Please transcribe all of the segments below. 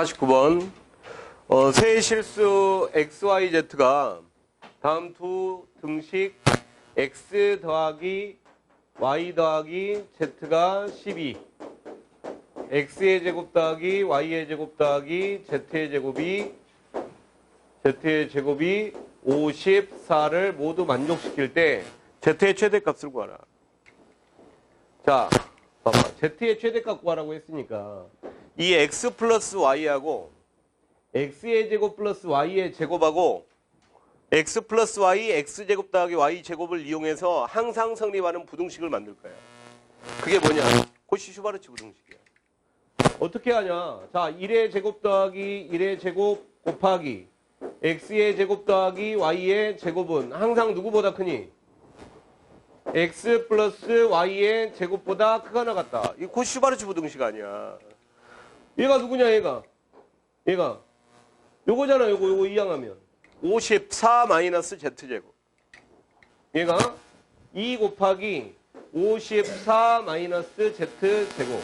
49번. 어, 세 실수 XYZ가 다음 두 등식 X 더하기 Y 더하기 Z가 12. X의 제곱 더하기 Y의 제곱 더하기 Z의 제곱이 Z의 제곱이 54를 모두 만족시킬 때 Z의 최대값을 구하라. 자, 봐봐. Z의 최대값 구하라고 했으니까 이 X 플러스 Y하고 X의 제곱 플러스 Y의 제곱하고 X 플러스 Y, X제곱 더하기 Y제곱을 이용해서 항상 성립하는 부등식을 만들 거야. 그게 뭐냐? 코시 슈바르츠 부등식이야. 어떻게 하냐? 자, 1의 제곱 더하기 1의 제곱 곱하기 X의 제곱 더하기 Y의 제곱은 항상 누구보다 크니? X 플러스 Y의 제곱보다 크가 나갔다. 이 코시 슈바르츠 부등식 아니야. 얘가 누구냐, 얘가? 얘가. 요거잖아, 요거, 요거 이항하면. 54 마이너스 Z제곱. 얘가 2 곱하기 54 마이너스 Z제곱.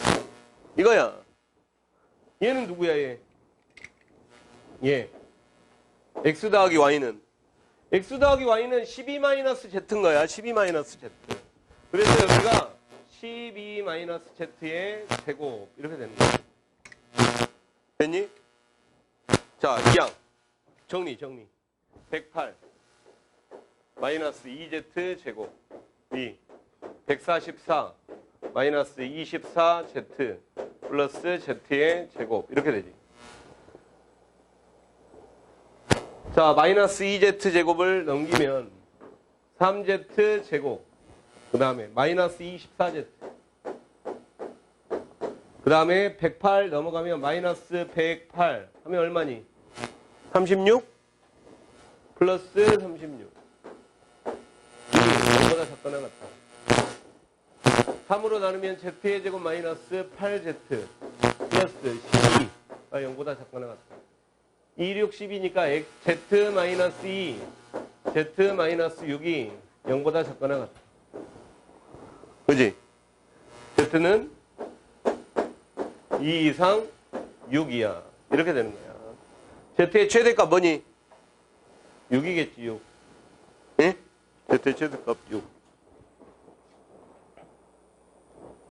이거야. 얘는 누구야, 얘? 얘. X 더하기 Y는? X 더하기 Y는 12 마이너스 Z인 거야. 12 마이너스 Z. 그래서 여기가 12 마이너스 Z의 제곱. 이렇게 되는 거야. 됐니? 자, 이항. 정리, 정리. 108 마이너스 2z 제곱 2 144 마이너스 24z 플러스 z의 제곱 이렇게 되지. 자 마이너스 2z 제곱을 넘기면 3z 제곱 그 다음에 마이너스 24z 그 다음에 108 넘어가면 마이너스 108 하면 얼마니? 36 플러스 36. 이거보다 작거나 같다. 3으로 나누면 z의 제곱 마이너스 8z 플러스 12가 0보다 작거나 같다. 2, 6, 12니까 z 마이너스 2, z 마이너스 6이 0보다 작거나 같다. 그지? z는 2 이상 6이야. 이렇게 되는 거야. z의 최대값 뭐니? 6이겠지, 6. 예? 제때 최대값 6.